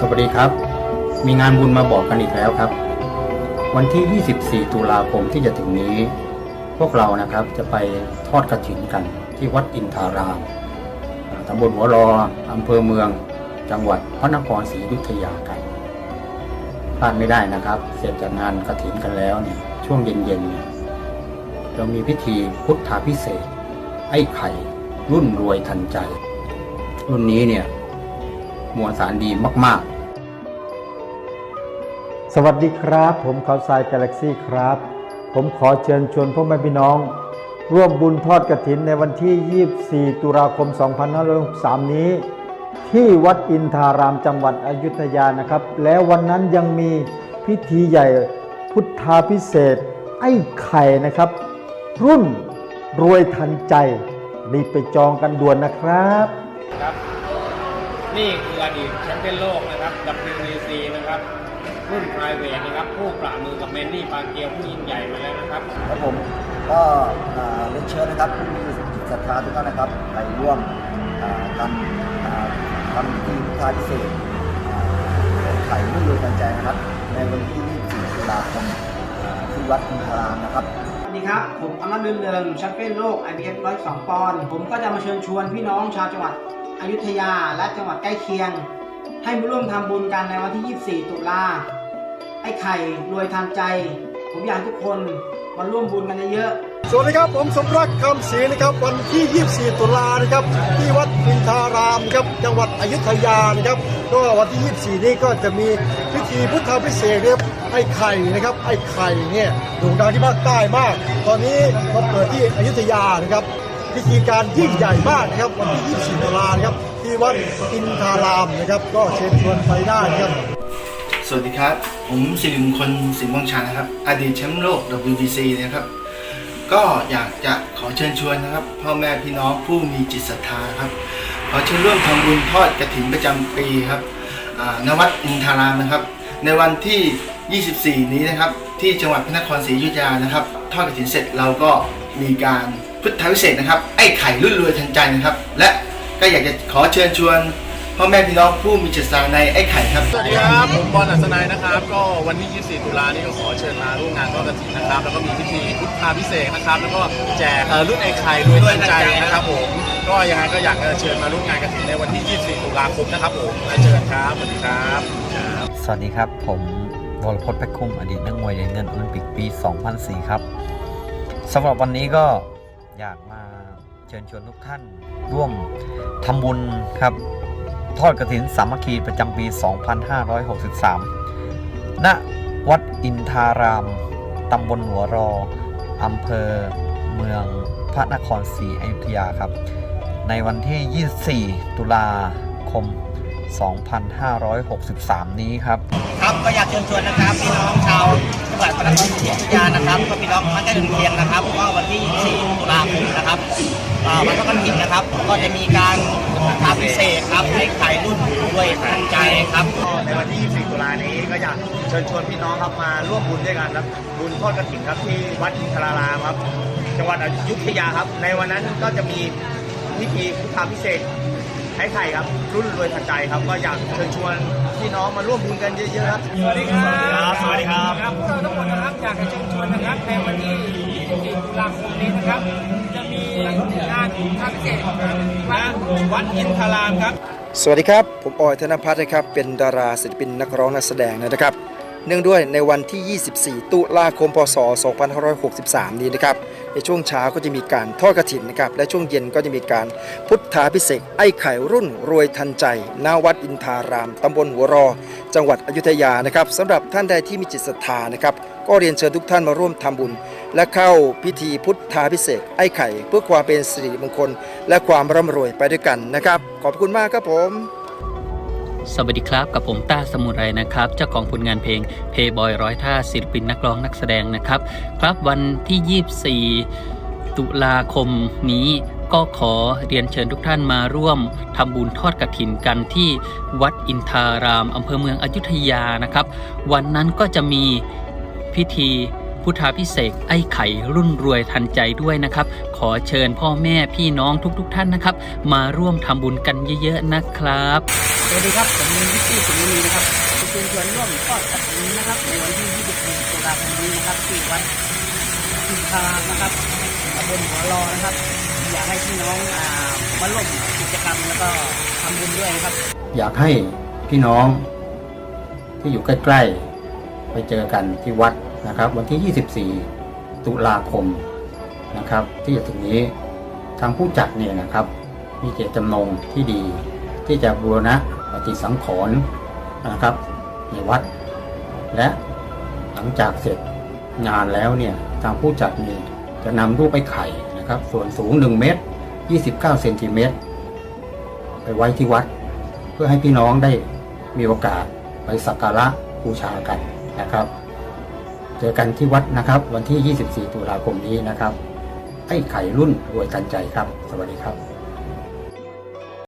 สวัสดีครับ มีงานบุญมาบอกกันอีกแล้วครับ วันที่ 24 ตุลาคมที่จะถึงนี้ พวกเรานะครับจะไปทอดกระถินกันที่วัดอินทารามตำบลหัวรออำเภอเมือง จังหวัดพระนครศรีอยุธยากันพลาดไม่ได้นะครับ เสร็จจากงานกระถินกันแล้วเนี่ยช่วงเย็นๆเนี่ยเรามีพิธีพุทธาพิเศษไอ้ไข่รุ่นรวยทันใจ รุ่นนี้เนี่ย มวลสารดีมาก ๆ สวัสดีครับ ผมเขาทรายกาแล็กซี่ครับ ผมขอเชิญชวนพ่อแม่พี่น้อง ร่วมบุญทอดกระถินในวันที่ 24 ตุลาคม 2563 นี้ ที่วัดอินทารามจังหวัดอยุธยานะครับ แล้ววันนั้นยังมีพิธีใหญ่พุทธาพิเศษ ไอ้ไข่นะครับ รุ่นรวยทันใจรีบไปจองกันด่วนนะครับครับ นี่คืออดีตแชมเปี้ยนโลกนะครับ WBC นะครับ รุ่นไพรเวทนะครับผู้ปราบมือกับแมนนี่ปาเกียวผู้ยิ่งใหญ่มาแล้วนะครับ ครับผมก็อ่าเรียนเชิญนะครับผู้มีจิตศรัทธาทุกท่านนะครับไปร่วมอ่าทำอ่าทำพิธีพุทธาพิเศษกอ่าไข่รุ่งเรืองกันใจนะครับ ในวันที่ 24ตุลาคมอ่าที่วัดอินทรามนะครับสวัสดีครับ ผมอำนาจเรืองเรืองแชมเปี้ยนโลก IBF 102 ปอนด์ผมก็จะมาเชิญชวนพี่น้องชาวจังหวัด อยุธยาและจังหวัดใกล้เคียง ให้มาร่วมทำบุญกันในวันที่ 24 ตุลาไอ้ไข่รวยทันใจ ผมอยากทุกคนมาร่วมบุญกันเยอะๆสวัสดีครับผมสมรักคำศรีนะครับวันที่ 24 ตุลานะครับที่วัดอินทารามครับจังหวัดอยุธยานะครับก็วันที่ 24 นี้ก็จะมีพิธีพุทธาพิเศษกนะครับไอ้ไข่นะครับไอ้ไข่เนี่ยโด่งดังที่ภาคใต้มาก ตอนนี้มาเปิดที่อยุธยานะครับพิธีการยิ่งใหญ่มากนะครับวันที่ 24 ตุลา ที่วัดอินทารามนะครับ ก็เชิญชวนไปได้ครับ สวัสดีครับ ผมสิริมงคลสิงห์วังชานะครับอดีตแชมป์โลก WBC นะครับ ก็อยากจะขอเชิญชวนนะครับ พ่อแม่พี่น้องผู้มีจิตศรัทธาครับ ขอเชิญร่วมทำบุญทอดกระถินประจำปีครับนวัดอินทารามนะครับ ในวันที่ 24 นี้นะครับ ที่จังหวัดพระนครศรีอยุธยานะครับ ทอดกระถินเสร็จเราก็มีการพุทธวิเศษนะครับ ไอ้ไข่รุ่นรวยทันใจนะครับ และ ก็อยากจะขอเชิญชวนพ่อแม่พี่น้องผู้มีจิตศรัทธาในไอ้ไข่ครับ สวัสดีครับ ผมบอลอัศนัยนะครับ ก็วันที่ 24 ตุลานี้ก็ขอเชิญมาร่วมงานทอดกระถิ่นนะครับ แล้วก็มีพิธีพุทธาพิเศษกนะครับ แล้วก็แจกเอ่อรุ่นไอ้ไข่รวยทันใจนะครับผม ก็ยังไงก็อยากจะเชิญมาร่วมงานกระถิ่นในวันที่ 24 ตุลาคมนะครับผมและเชิญครับ สวัสดีครับครับ สวัสดีครับ ผมวรพจน์แพ็คคุ้มอดีตนักมวยเหรียญเงินโอลิมปิกปี 2004 ครับสำหรับวันนี้ก็อยากมา เชิญชวนทุกท่าน ร่วมทำบุญครับ ทอดกระถินสามัคคีประจำปี 2563 ณ วัดอินทารามตำบลหัวรออำเภอเมืองพระนครศรีอยุธยาครับ ในวันที่ 24 ตุลาคม 2563 นี้ครับ ครับก็อยากเชิญชวนนะครับพี่น้องชาวจังหวัดพระนครศรีอยุธยานะครับก็พี่น้องมาใกล้เคียงนะครับก็วันที่ 4 ตุลาคมนะครับอ่าวันทอดกฐินนะครับ ก็จะมีการทำพิเศษครับให้ไข่รุ่นด้วยทันใจครับในวันที่ 24 ตุลานี้ก็อยากเชิญชวนพี่น้องครับมาร่วมบุญด้วยกันครับบุญทอดกระถิ่นครับที่วัดอินทรารามครับจังหวัดอยุธยาครับ ในวันนั้นก็จะมีพิธีพุทธาพิเศษก ไอ้ไข่ครับ รุ่นรวยทันใจครับ ก็อยากเชิญชวนพี่น้องมาร่วมบุญกันเยอะๆครับ สวัสดีครับ สวัสดีครับครับพวกเราทั้งหมดนะครับอยากจะเชิญชวนนะครับในวันที่24ตุลาคมนี้นะครับ จะมีงานทำพิเศษนะวัดอินทรามครับ สวัสดีครับ ผมออยธนพัฒน์นะครับ เป็นดาราศิลปินนักร้องนักแสดงนะครับ เนื่องด้วยในวันที่ 24 ตุลาคม พศ 2563 นี้นะครับ ในช่วงเช้าก็จะมีการทอดกระถินนะครับและช่วงเย็นก็จะมีการพุทธาพิเศษไอ้ไข่รุ่นรวยทันใจณวัดอินทารามตำบลหัวรอ จังหวัดอยุธยานะครับสำหรับท่านใดที่มีจิตศรัทธานะครับก็เรียนเชิญทุกท่านมาร่วมทำบุญ และเข้าพิธีพุทธาพิเศษไอ้ไข่ เพื่อความเป็นสิริมงคล และความร่ำรวยไปด้วยกันนะครับ ขอบคุณมากครับผม สวัสดีครับกับผมต้าสมุไรนะครับเจ้าของผลงานเพลงเพย์บอยร้อยท่าศิลปินนักร้องนักแสดงนะครับ ครับวันที่ 24 ตุลาคมนี้ก็ขอเรียนเชิญทุกท่านมาร่วมทำบุญทอดกระถินกันที่วัดอินทารามอำเภอเมืองอยุธยานะครับ วันนั้นก็จะมีพิธี พุทธาพิเศษกไอ้ไข่รุ่นรวยทันใจด้วยนะครับ ขอเชิญพ่อแม่พี่น้องทุกๆทท่านนะครับ มาร่วมทำบุญกันเยอะๆนะครับ สวัสดีครับผมวิกกี้สุนีนะครับเชิญชวนร่วมทอดกฐินนะครับในวันที่24ตุลาคมนี้นะครับที่วัดอินทรามนะครับตำบลหัวรอนะครับ อยากให้พี่น้องอ่ามาร่วมกิจกรรมแล้วก็ทำบุญด้วยนะครับ อยากให้พี่น้องที่อยู่ใกล้ ๆ ไปเจอกันที่วัด นะครับวันที่ 24 ตุลาคมนะครับ ที่จะถึงนี้ทางผู้จัดเนี่ยนะครับ มีเจตจำนงที่ดี ที่จะบูรณะปฏิสังขรณ์นะครับในวัด และหลังจากเสร็จงานแล้วเนี่ยทางผู้จัดเนี่ยจะนำรูปไอ้ไข่นะครับ ส่วนสูง 1 เมตร 29 เซนติเมตรไปไว้ที่วัด เพื่อให้พี่น้องได้มีโอกาสไปสักการะบูชากันนะครับ เจอกันที่วัดนะครับ วันที่ 24 ตุลาคมนี้นะครับไอ้ไข่รุ่นรวยกันใจครับ สวัสดีครับ